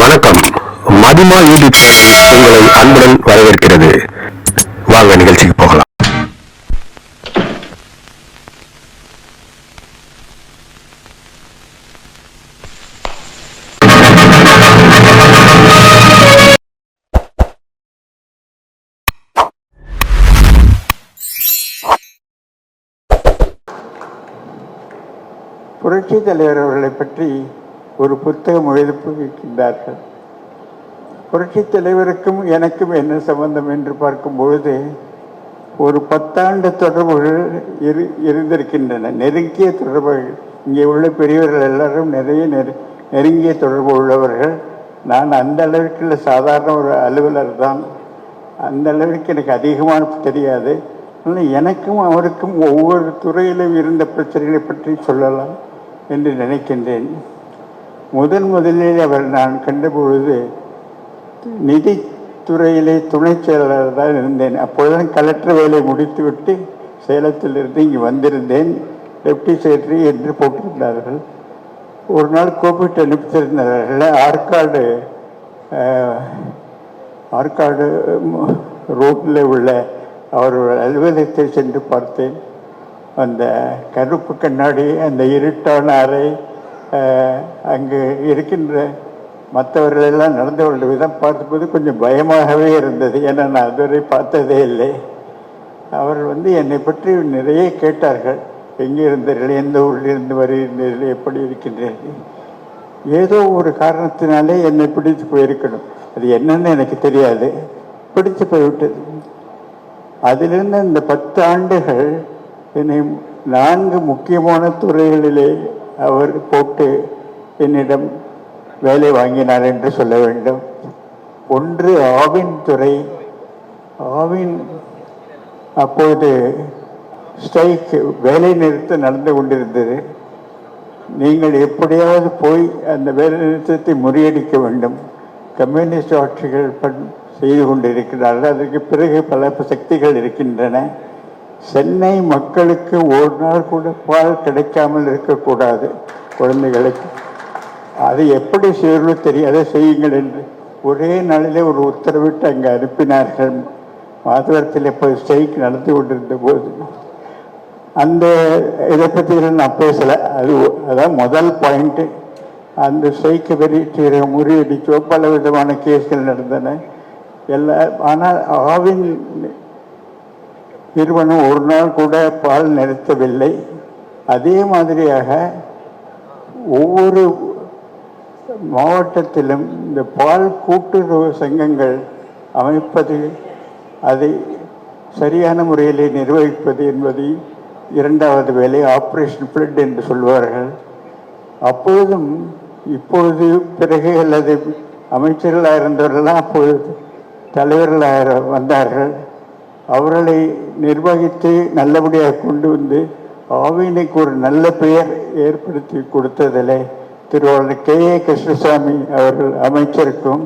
வணக்கம். மதிமா யூடியூப் உங்களை அன்புடன் வரவேற்கிறது. வாங்க நிகழ்ச்சிக்கு போகலாம். புரட்சி தலைவர் அவர்களை பற்றி ஒரு புத்தகம் எழுதியிருக்கின்றார்கள் புரட்சி தலைவருக்கும் எனக்கும் என்ன சம்பந்தம் என்று பார்க்கும் பொழுது ஒரு பத்தாண்டு தொடர்புகள் இரு இருந்திருக்கின்றன. நெருங்கிய தொடர்புகள் இங்கே உள்ள பெரியவர்கள் எல்லாரும் நிறைய நெரு நெருங்கிய தொடர்பு உள்ளவர்கள். நான் அந்த அளவிற்கு இல்லை சாதாரண ஒரு அலுவலர் தான். அந்த அளவிற்கு எனக்கு அதிகமாக தெரியாது. ஆனால் எனக்கும் அவருக்கும் ஒவ்வொரு துறையிலும் இருந்த பிரச்சனைகளை பற்றி சொல்லலாம் என்று நினைக்கின்றேன். முதன் முதலில் அவர் நான் கண்டபொழுது நிதித்துறையிலே துணை செயலாளர் தான் இருந்தேன். அப்பொழுதுதான் கலெக்டர் வேலை முடித்துவிட்டு சேலத்திலிருந்து இங்கு வந்திருந்தேன். டெப்டி செக்ரட்டரி என்று போட்டிருந்தார்கள். ஒரு நாள் கூப்பிட்டு அனுப்பித்திருந்தார்கள். ஆற்காடு ஆற்காடு ரோட்டில் உள்ள அவர்கள் அலுவலகத்தை சென்று பார்த்தேன். அந்த கருப்பு கண்ணாடி அந்த இருட்டான அறை அங்கு இருக்கின்ற மற்றவர்களெல்லாம் நடந்து கொண்ட விதம் பார்த்தபோது கொஞ்சம் பயமாகவே இருந்தது. ஏன்னா நான் அதுவரை பார்த்ததே இல்லை. அவர்கள் வந்து என்னை பற்றி நிறைய கேட்டார்கள். எங்கே இருந்தீர்கள் எந்த ஊரில் இருந்து வருகின்றீர்கள் எப்படி இருக்கின்றீர்கள்? ஏதோ ஒரு காரணத்தினாலே என்னை பிடித்து போயிருக்கணும். அது என்னன்னு எனக்கு தெரியாது. பிடித்து போய்விட்டது. அதிலிருந்து இந்த பத்து ஆண்டுகள் என்னை நான்கு முக்கியமான துறைகளிலே அவர் போட்டு என்னிடம் வேலை வாங்கினார் என்று சொல்ல வேண்டும். ஒன்று ஆவின் துறை ஆவின் அப்போது ஸ்ட்ரைக் வேலை நிறுத்தம் நடந்து கொண்டிருந்தது. நீங்கள் எப்படியாவது போய் அந்த வேலை நிறுத்தத்தை முறியடிக்க வேண்டும். கம்யூனிஸ்ட் ஆட்சிகள் பண் செய்து கொண்டிருக்கிறார்கள். அதற்கு பிறகு பல சக்திகள் இருக்கின்றன. சென்னை மக்களுக்கு ஒரு நாள் கூட பால் கிடைக்காமல் இருக்கக்கூடாது குழந்தைகளுக்கு. அது எப்படி செய்யணும் தெரியாத செய்யுங்கள் என்று ஒரே நாளிலே ஒரு உத்தரவிட்டு அங்கே அனுப்பினார்கள். மாதவரத்தில் இப்போ ஸ்ட்ரைக் நடந்து கொண்டிருந்த போது. அந்த இதை பற்றி நான் பேசலை. அது அதான் முதல் பாயிண்ட்டு அந்த ஸ்ட்ரைக்கை வெளியிட்டு முறியடிச்சோ பல விதமான கேஸ்கள் நடந்தன. எல்லா ஆனால் ஆவின் நிறுவனம் ஒரு நாள் கூட பால் நிறுத்தவில்லை. அதே மாதிரியாக ஒவ்வொரு மாவட்டத்திலும் இந்த பால் கூட்டுறவு சங்கங்கள் அமைப்பது அதை சரியான முறையில் நிர்வகிப்பது என்பதை இரண்டாவது வேலை ஆப்ரேஷன் பிளட் என்று சொல்வார்கள். அப்பொழுதும் இப்பொழுது பிறகு அல்லது அமைச்சர்களாக இருந்தவர்கள்லாம் அப்பொழுது தலைவர்களாக வந்தார்கள். அவர்களை நிர்வகித்து நல்லபடியாக கொண்டு வந்து ஆவினைக்கு ஒரு நல்ல பெயர் ஏற்படுத்தி கொடுத்ததில் திருவாளர் கே. ஏ. கிருஷ்ணசாமி அவர்கள் அமைச்சருக்கும்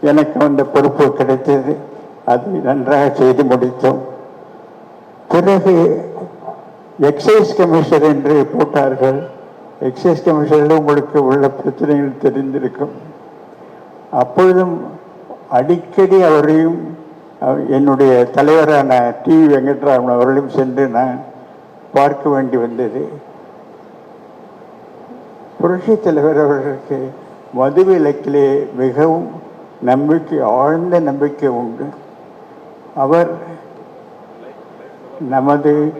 எனக்கு அந்த பொறுப்பு கிடைத்தது. அதை நன்றாக செய்து முடித்தோம். பிறகு எக்ஸைஸ் கமிஷனர் என்று போட்டார்கள். எக்ஸைஸ் கமிஷனில் உங்களுக்கு உள்ள பிரச்சனைகள் தெரிந்திருக்கும். அப்பொழுதும் அடிக்கடி அவரையும் என்னுடைய தலைவரான டி. வெங்கட்ராமன் அவர்களையும் சென்று நான் பார்க்க வேண்டி வந்தது. புரட்சி தலைவர் அவர்களுக்கு மது விலக்கிலே மிகவும் நம்பிக்கை ஆழ்ந்த நம்பிக்கை உண்டு. அவர் நமது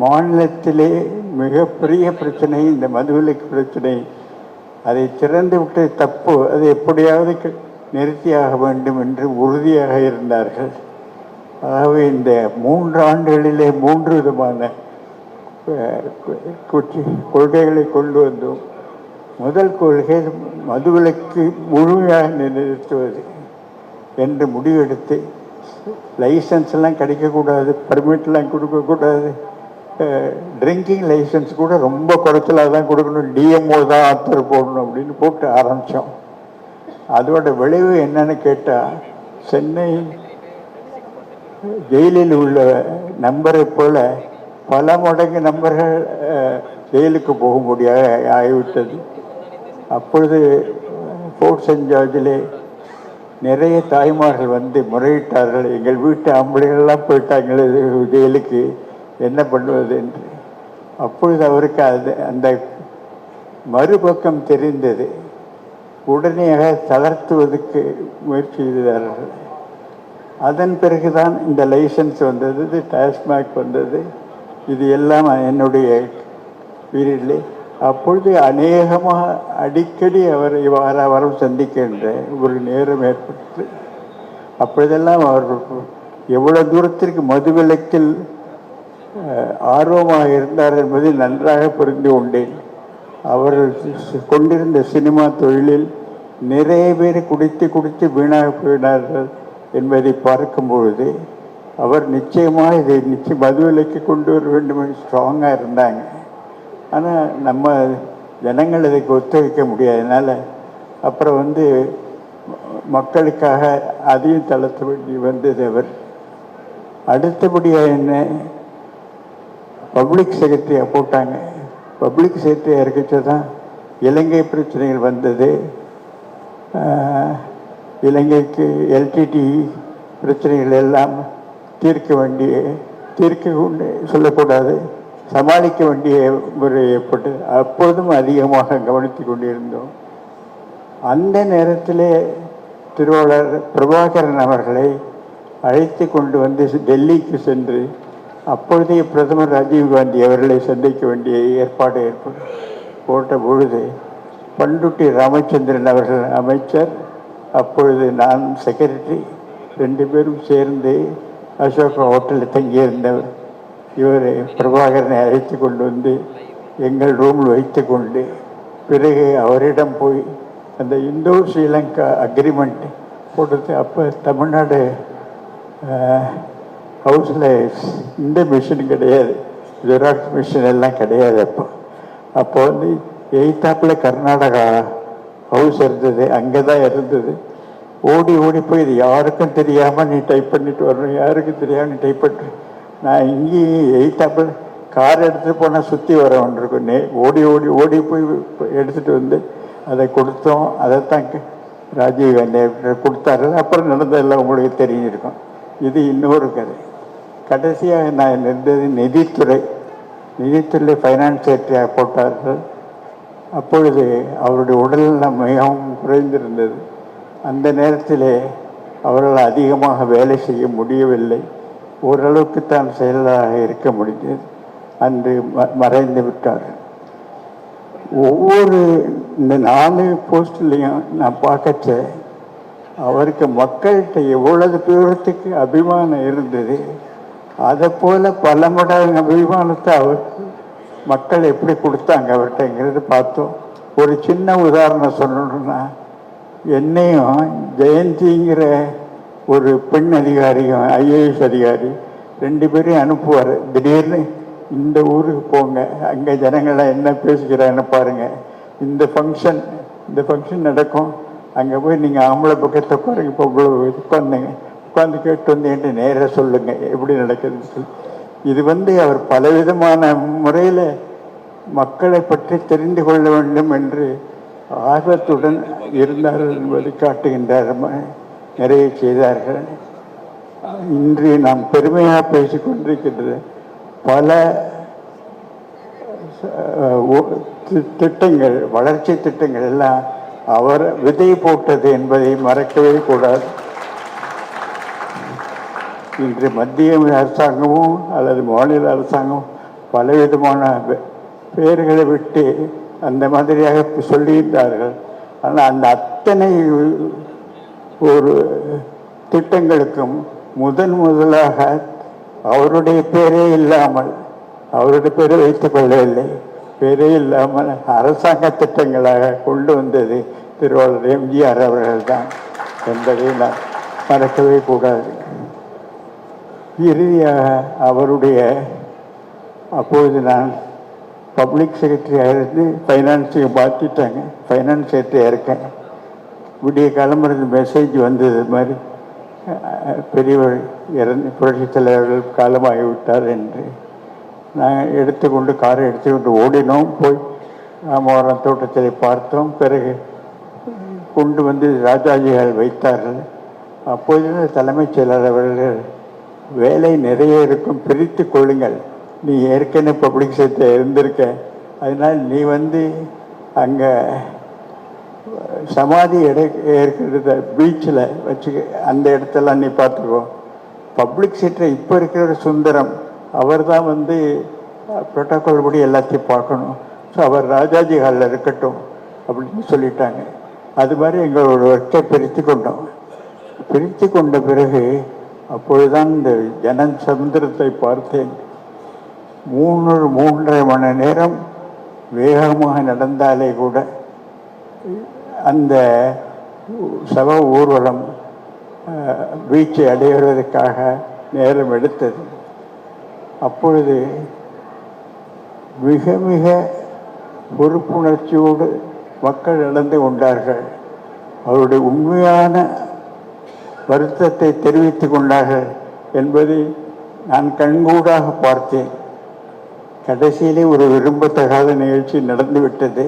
மாநிலத்திலே மிகப்பெரிய பிரச்சனை இந்த மதுவிலக்கு பிரச்சனை அதை திறந்து விட்டு தப்பு அது எப்படியாவது நிறுத்தியாக வேண்டும் என்று உறுதியாக இருந்தார்கள். ஆகவே இந்த மூன்று ஆண்டுகளிலே மூன்று விதமான குச்சி கொள்கைகளை கொண்டு வந்தோம். முதல் கொள்கை மதுவிலக்கு முழுமையாக நிறுத்துவது என்று முடிவெடுத்து லைசன்ஸ்லாம் கிடைக்கக்கூடாது பர்மிட்லாம் கொடுக்கக்கூடாது ட்ரிங்கிங் லைசன்ஸ் கூட ரொம்ப குறைச்சலாக தான் கொடுக்கணும் டிஎம்ஓ தான் ஆத்தர் போடணும் அப்படின்னு போட்டு ஆரம்பித்தோம் அதோட விளைவு என்னன்னு கேட்டால் சென்னை ஜெயிலில் உள்ள நம்பரை போல பல மடங்கு நம்பர்கள் ஜெயிலுக்கு போக முடியாத ஆகிவிட்டது அப்பொழுது ஃபோர்ட் சென்ட் ஜார்ஜிலே நிறைய தாய்மார்கள் வந்து முறையிட்டார்கள். எங்கள் வீட்டு ஆம்பளைகள்லாம் போயிட்டாங்களே ஜெயிலுக்கு என்ன பண்ணுவது என்று. அப்பொழுது அவருக்கு அது அந்த மறுபக்கம் தெரிந்தது. உடனேயாக தளர்த்துவதற்கு முயற்சி செய்தார்கள். அதன் பிறகுதான் இந்த லைசன்ஸ் வந்தது இது டாஸ்மாக் வந்தது. இது எல்லாம் என்னுடைய பீரியட்லே அப்பொழுது அநேகமாக அடிக்கடி அவரை வார வாரம் சந்திக்கின்ற ஒரு நேரம் ஏற்பட்டு அப்பொழுதெல்லாம் அவர் எவ்வளோ தூரத்திற்கு மதுவிலக்கில் ஆர்வமாக இருந்தார் என்பதை நன்றாக புரிந்து கொண்டேன். அவர் கொண்டிருந்த சினிமா தொழிலில் நிறைய பேர் குடித்து குடித்து வீணாக போயினார்கள் என்பதை பார்க்கும் பொழுது அவர் நிச்சயமாக இதை நிச்சயம் மதுவிலைக்கு கொண்டு வர வேண்டும் என்று ஸ்ட்ராங்காக இருந்தாங்க. ஆனால் நம்ம ஜனங்கள் இதுக்கு ஒத்துழைக்க முடியாதனால அப்புறம் வந்து மக்களுக்காக அதையும் தளர்த்த வேண்டி வந்தது அவர். அடுத்தபடியாக என்ன? பப்ளிக் செக்ரட்டரியாக போட்டாங்க. பப்ளிக் செக்ரட்டரியாக இருக்கச்சு தான் இலங்கை பிரச்சனைகள் வந்தது. இலங்கைக்கு எல்டிடி பிரச்சனைகள் எல்லாம் தீர்க்க வேண்டிய தீர்க்க கொண்டு சொல்லக்கூடாது சமாளிக்க வேண்டிய முறை ஏற்பட்டது அப்பொழுதும் அதிகமாக கவனித்து கொண்டிருந்தோம். அந்த நேரத்திலே திருவாளர் பிரபாகரன் அவர்களை அழைத்து கொண்டு வந்து டெல்லிக்கு சென்று அப்பொழுதைய பிரதமர் ராஜீவ் காந்தி அவர்களை சந்திக்க வேண்டிய ஏற்பாடு ஏற்ப போட்ட பொழுது பண்டுட்டி ராமச்சந்திரன் அவர்கள் அமைச்சர். அப்பொழுது நான் செக்ரட்டரி ரெண்டு பேரும் சேர்ந்து அசோகா ஹோட்டலில் தங்கியிருந்தவர். இவர் பிரபாகரனை அழைத்து கொண்டு வந்து எங்கள் ரூமில் வைத்து கொண்டு பிறகு அவரிடம் போய் அந்த இந்தோ ஸ்ரீலங்கா அக்ரிமெண்ட் போட்டது. அப்போ தமிழ்நாடு ஹவுஸில் இந்த மிஷின் கிடையாது. ஜெராக்ஸ் மிஷின் எல்லாம் கிடையாது அப்போ. அப்போ வந்து எய்த்தாப்பில் கர்நாடகா ஹவுஸ் இருந்தது அங்கே தான் இருந்தது. ஓடி ஓடி போய் இது யாருக்கும் தெரியாமல் நீ டைப் பண்ணிட்டு வரணும். யாருக்கும் தெரியாமல் நீ டைப் பண்ணு நான் இங்கேயும் எய்த்தாப்பில் கார் எடுத்துகிட்டு போனால் சுற்றி வர இருக்கும். நே ஓடி ஓடி ஓடி போய் எடுத்துகிட்டு வந்து அதை கொடுத்தோம். அதைத்தான் ராஜீவ் காந்தி கொடுத்தாரு. அப்புறம் நடந்ததெல்லாம் உங்களுக்கு தெரிஞ்சிருக்கும். இது இன்னொரு கதை. கடைசியாக நான் இருந்தது நிதித்துறை. நிதித்துறை ஃபைனான்ஸ் செக்ரட்டரியாக போட்டார்கள். அப்பொழுது அவருடைய உடல்நலம் மிகவும் குறைந்திருந்தது. அந்த நேரத்திலே அவரால் அதிகமாக வேலை செய்ய முடியவில்லை. ஓரளவுக்கு தான் செயலாக இருக்க முடிந்தது. அன்று ம- மறைந்து விட்டார். ஒவ்வொரு இந்த நாலு போஸ்ட்லேயும் நான் பார்க்கச்ச அவருக்கு மக்கள்கிட்ட எவ்வளவு தூரத்துக்கு அபிமானம் இருந்தது அதை போல பல மடங்கு அபிமானத்தை அவர் மக்கள் எப்படி கொடுத்தாங்க அவர்கிட்டங்கிறது பார்த்தோம். ஒரு சின்ன உதாரணம் சொல்லணும்னா என்னையும் ஜெயந்திங்கிற ஒரு பெண் அதிகாரியும் ஐஏஎஸ் அதிகாரி ரெண்டு பேரையும் அனுப்புவார். திடீர்னு இந்த ஊருக்கு போங்க அங்கே ஜனங்கள்லாம் என்ன பேசுகிறான்னு பாருங்க. இந்த ஃபங்க்ஷன் இந்த ஃபங்க்ஷன் நடக்கும். அங்கே போய் நீங்கள் ஆம்பளை பக்கத்தை உட்காருங்க பொம்பளை உட்காந்துங்க உட்காந்து கேட்டு வந்து என்கிட்ட நேராக சொல்லுங்கள் எப்படி நடக்குதுன்னு சொல்லி. இது வந்து அவர் பலவிதமான முறையில் மக்களை பற்றி தெரிந்து கொள்ள வேண்டும் என்று ஆர்வத்துடன் இருந்தார்கள் என்பதை காட்டுகின்றார் நிறைய செய்தார்கள். இன்று நாம் பெருமையாக பேசிக் கொண்டிருக்கின்ற பல திட்டங்கள் வளர்ச்சி திட்டங்கள் எல்லாம் அவர் விதை போட்டது என்பதை மறக்கவே கூடாது. இன்று மத்திய அரசாங்கமும் அல்லது மாநில அரசாங்கமும் பலவிதமான பெயர்களை விட்டு அந்த மாதிரியாக சொல்லியிருந்தார்கள். ஆனால் அந்த அத்தனை ஒரு திட்டங்களுக்கும் முதன் முதலாக அவருடைய பேரே இல்லாமல் அவருடைய பேரை வைத்துக் கொள்ளவில்லை. பேரே இல்லாமல் அரசாங்க திட்டங்களாக கொண்டு வந்தது திருவாளர் எம்ஜிஆர் அவர்கள்தான் என்பதை நான் மறக்கவே கூடாது இறுதியாக அவருடைய அப்பொழுது நான் பப்ளிக் செக்ரட்டரியாக இருந்து ஃபைனான்ஸுக்கு மாற்றிட்டாங்க. ஃபைனான்ஸ் செக்ரட்டரியாக இருக்கேன் விடிய கிளம்புறது மெசேஜ் வந்தது மாதிரி பெரியவர் இறந்து புரட்சித் தலைவர்கள் காலமாகி விட்டார் என்று. நாங்கள் எடுத்துக்கொண்டு காரை எடுத்துக்கொண்டு ஓடினோம். போய் ராமவரம் தோட்டத்தை பார்த்தோம். பிறகு கொண்டு வந்து ராஜாஜிகள் வைத்தார்கள். அப்போது தலைமைச் செயலர் அவர்கள் வேலை நிறைய இருக்கும் பிரித்து கொள்ளுங்கள். நீ ஏற்கனவே பப்ளிக் செக்டர் இருந்திருக்க. அதனால் நீ வந்து அங்கே சமாதி எடை இருக்கிறத பீச்சில் வச்சு அந்த இடத்தெல்லாம் நீ பார்த்துக்கோ. பப்ளிக் செக்டர் இப்போ இருக்கிற சுந்தரம் அவர் தான் வந்து ப்ரோட்டோக்கால் படி எல்லாத்தையும் பார்க்கணும். ஸோ அவர் ராஜாஜி ஹாலில் இருக்கட்டும் அப்படின்னு சொல்லிட்டாங்க. அது மாதிரி எங்களோட ஒர்க்கை பிரித்து கொண்டோம். பிரித்து கொண்ட பிறகு அப்பொழுதுதான் இந்த ஜன சமுத்திரத்தை பார்த்தேன். மூணு மூன்றரை மணி நேரம் வேகமாக நடந்தாலே கூட அந்த சவ ஊர்வலம் பீச்சை அடைவதற்காக நேரம் எடுத்தது. அப்பொழுது மிக மிக பொறுப்புணர்ச்சியோடு மக்கள் நடந்து கொண்டார்கள். அவருடைய உண்மையான வருத்தத்தை தெரிவித்துக் கொண்டார்கள் என்பதை நான் கண்கூடாக பார்த்தேன். கடைசியிலே ஒரு விரும்பத்தகாத நிகழ்ச்சி நடந்துவிட்டது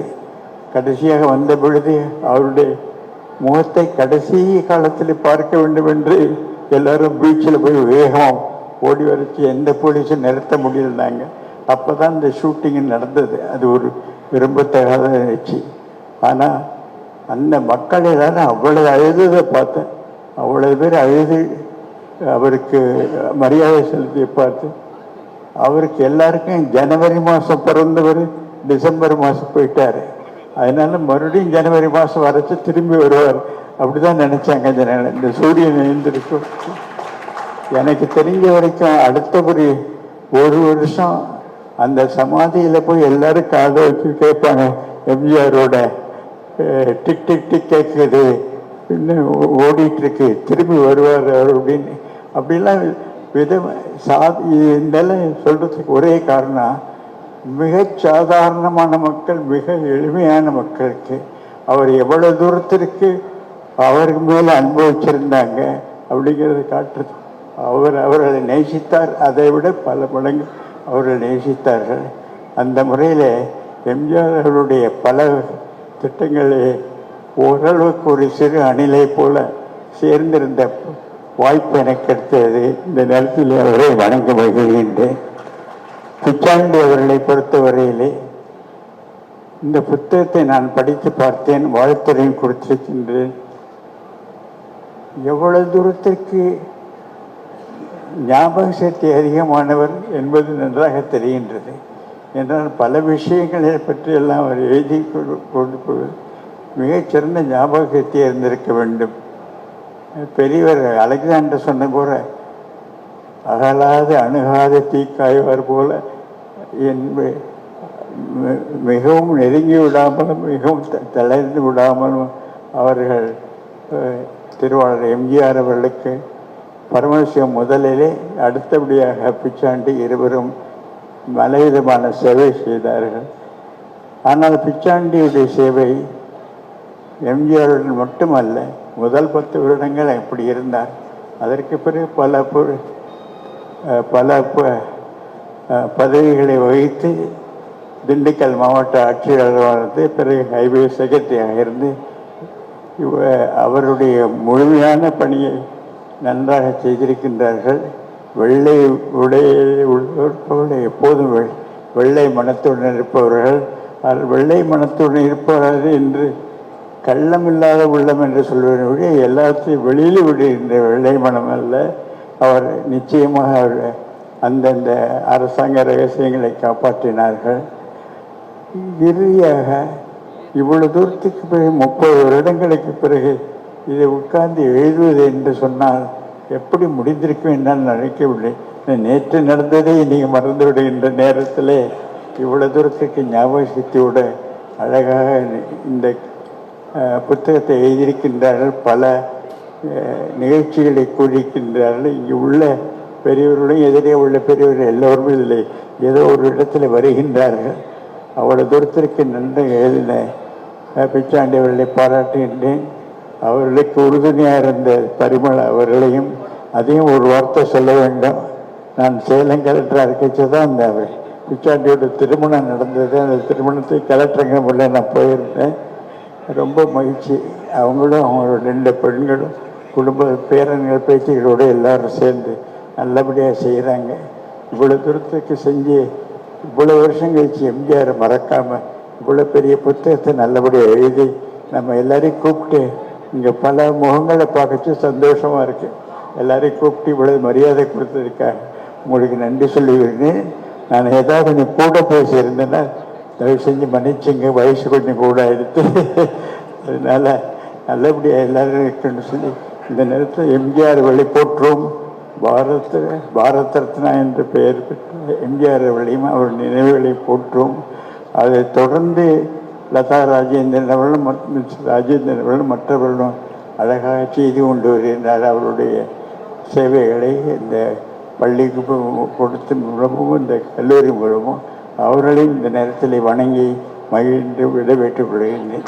கடைசியாக வந்த பொழுது அவருடைய முகத்தை கடைசி காலத்தில் பார்க்க வேண்டும் என்று எல்லாரும் பீச்சில் போய் வேகம் ஓடி வரைச்சி எந்த போலீஸும் நிறுத்த முடியலாங்க அப்போ தான் இந்த ஷூட்டிங் நடந்தது. அது ஒரு விரும்பத்தகாத நிகழ்ச்சி. ஆனால் அந்த மக்கள் எல்லாரும் அவ்வளவு அழுததை பார்த்தேன். அவ்வளவு பேர் அழுது அவருக்கு மரியாதை செலுத்தி பார்த்து அவருக்கு எல்லாருக்கும் ஜனவரி மாதம் பிறந்தவர் டிசம்பர் மாதம் போயிட்டார். அதனால மறுபடியும் ஜனவரி மாதம் வரைச்சு திரும்பி வருவார். அப்படிதான் நினைச்சாங்க. ஜனங்கள் இந்த சூரியன் எழுந்திருக்கும் எனக்கு தெரிஞ்ச வரைக்கும் அடுத்த ஒரு ஒரு வருஷம் அந்த சமாதியில் போய் எல்லாரும் காதை வச்சு கேட்பாங்க எம்ஜிஆரோட டிக் டிக் டிக் கேட்குது பின்ன ஓ- ஓடிட்டு இருக்கு திரும்பி வருவார் அவர் அப்படின்னு. அப்படிலாம் வித சா இதெல்லாம் சொல்றதுக்கு ஒரே காரணம் மிக சாதாரணமான மக்கள் மிக எளிமையான மக்களுக்கு அவர் எவ்வளவு தூரத்திற்கு அவருக்கு மேல அனுபவிச்சிருந்தாங்க அப்படிங்கிறத காட்டுறது. அவர் அவர்களை நேசித்தார் அதை விட பல மடங்கு அவர்களை நேசித்தார்கள். அந்த முறையில் எம்ஜிஆர் அவருடைய பல திட்டங்களை ஓரளவுக்கு ஒரு சிறு அணிலை போல சேர்ந்திருந்த வாய்ப்பு எனக்கு கிடைத்தது. இந்த நேரத்தில் அவரை வணங்க மகிழ்கின்றேன். பிச்சாண்டி அவர்களை பொறுத்தவரையிலே இந்த புத்தகத்தை நான் படித்து பார்த்தேன். வாழ்த்துறையும் கொடுத்திருக்கின்றேன் எவ்வளவு தூரத்திற்கு ஞாபக சக்தி அதிகமானவர் என்பது நன்றாக தெரிகின்றது. என்றால் பல விஷயங்களை பற்றியெல்லாம் அவர் எழுதி கொடு- மிகச்சிறந்த ஞாபக சக்தி இருந்திருக்க வேண்டும். பெரியவர் அலெக்சாண்டர் சொன்ன கூட அகலாத அணுகாத தீக்காய்வார் போல என்பது மிகவும் நெருங்கி விடாமலும் மிகவும் த- தளர்ந்து விடாமலும் அவர்கள் திருவாளர் எம்ஜிஆர் அவர்களுக்கு பரமசிவம் முதலிலே அடுத்தபடியாக பிச்சாண்டி இருவரும் பலவிதமான சேவை செய்தார்கள். ஆனால் பிச்சாண்டியுடைய சேவை எம்ஜிஆருடன் மட்டுமல்ல முதல் பத்து வருடங்கள் அப்படி இருந்தார். அதற்கு பிறகு பல பல ப- பதவிகளை வகித்து திண்டுக்கல் மாவட்ட ஆட்சியாளராக பிறகு ஹைவே செக்ரட்டரியாக இருந்து இவ அவருடைய முழுமையான பணியை நன்றாக செய்திருக்கின்றார்கள். வெள்ளை உடையை உள்ளவர்கள் எப்போதும் வெ- வெள்ளை மனத்துடன் இருப்பவர்கள். அவர் வெள்ளை மனத்துடன் இருப்பவர்கள் என்று கள்ளமில்லாத உள்ளம் என்று சொல்வதை விட எல்லாத்தையும் வெளியில் விடுகின்ற வெள்ளை மனம் அல்ல. அவர் நிச்சயமாக அவர் அந்தந்த அரசாங்க ரகசியங்களை காப்பாற்றினார்கள். இறுதியாக இவ்வளவு தூரத்துக்கு பிறகு முப்பது வருடங்களுக்கு பிறகு இதை உட்கார்ந்து எழுதுவது என்று சொன்னால் எப்படி முடிந்திருக்கும் என்னால் நினைக்கவில்லை. நேற்று நடந்ததை நீங்கள் மறந்து விடுகின்ற நேரத்திலே இவ்வளவு தூரத்துக்கு ஞாபக சக்தியோட அழகாக இந்த புத்தகத்தை எழுதியிருக்கின்றார்கள். பல நிகழ்ச்சிகளை கூறியிருக்கின்றார்கள். இங்கே உள்ள பெரியவர்களும் எதிரே உள்ள பெரியவர்கள் எல்லோருமே இதில் ஏதோ ஒரு இடத்துல வருகின்றார்கள். அவ்வளோ தூரத்திற்கு நன்றி எழுதின பிச்சாண்டி அவர்களை பாராட்டுகின்றேன். அவர்களுக்கு உறுதுணையாக இருந்த பரிமள அவர்களையும் அதையும் ஒரு வார்த்தை சொல்ல வேண்டும். நான் சேலம் கலெக்டராக இருக்கச்சு தான் அந்த பிச்சாண்டியோட திருமணம் நடந்தது. அந்த திருமணத்தை கலெக்டருங்க முன்னே நான் போயிருந்தேன். ரொம்ப மகிழ்ச்சி. அவங்களும் அவங்களோட ரெண்டு பெண்களும் குடும்ப பேரன்கள் பேச்சுகளோடு எல்லாரும் சேர்ந்து நல்லபடியாக செய்கிறாங்க இவ்வளோ தூரத்துக்கு செஞ்சு இவ்வளோ வருஷம் கழிச்சு எம்ஜிஆரை மறக்காமல் இவ்வளோ பெரிய புத்தகத்தை நல்லபடியாக எழுதி நம்ம எல்லாரையும் கூப்பிட்டு இங்கே பல முகங்களை பார்க்கச்சு சந்தோஷமாக இருக்குது எல்லாரையும் கூப்பிட்டு இவ்வளோ மரியாதை கொடுத்ததுக்காக. உங்களுக்கு நன்றி சொல்லிக்கிறேன். நான் ஏதாவது நீ கூட பேசியிருந்தேன்னா தயவு செஞ்சு மன்னிச்சுங்க வயசு கொஞ்சம் கூட ஆயிடுத்து. அதனால் நல்லபடியாக எல்லாரும் இருக்குன்னு சொல்லி இந்த நேரத்தில் எம்ஜிஆர் வழி போற்றும். பாரத பாரத ரத்னா என்று பெயர் பெற்ற எம்ஜிஆர் வழியும் அவர் நினைவுகளை போற்றும். அதை தொடர்ந்து லதா ராஜேந்திரன் அவர்களும் ராஜேந்திரன் அவர்களும் மற்றவர்களும் அழகாக செய்து கொண்டு வருகின்றார். அவருடைய சேவைகளை இந்த பள்ளிக்கு கொடுத்து மூலமும் இந்த கல்லூரி மூலமும் அவர்களையும் இந்த நேரத்தில் வணங்கி மகிழ்ந்து விடைபெற்றுக் கொள்கின்றேன்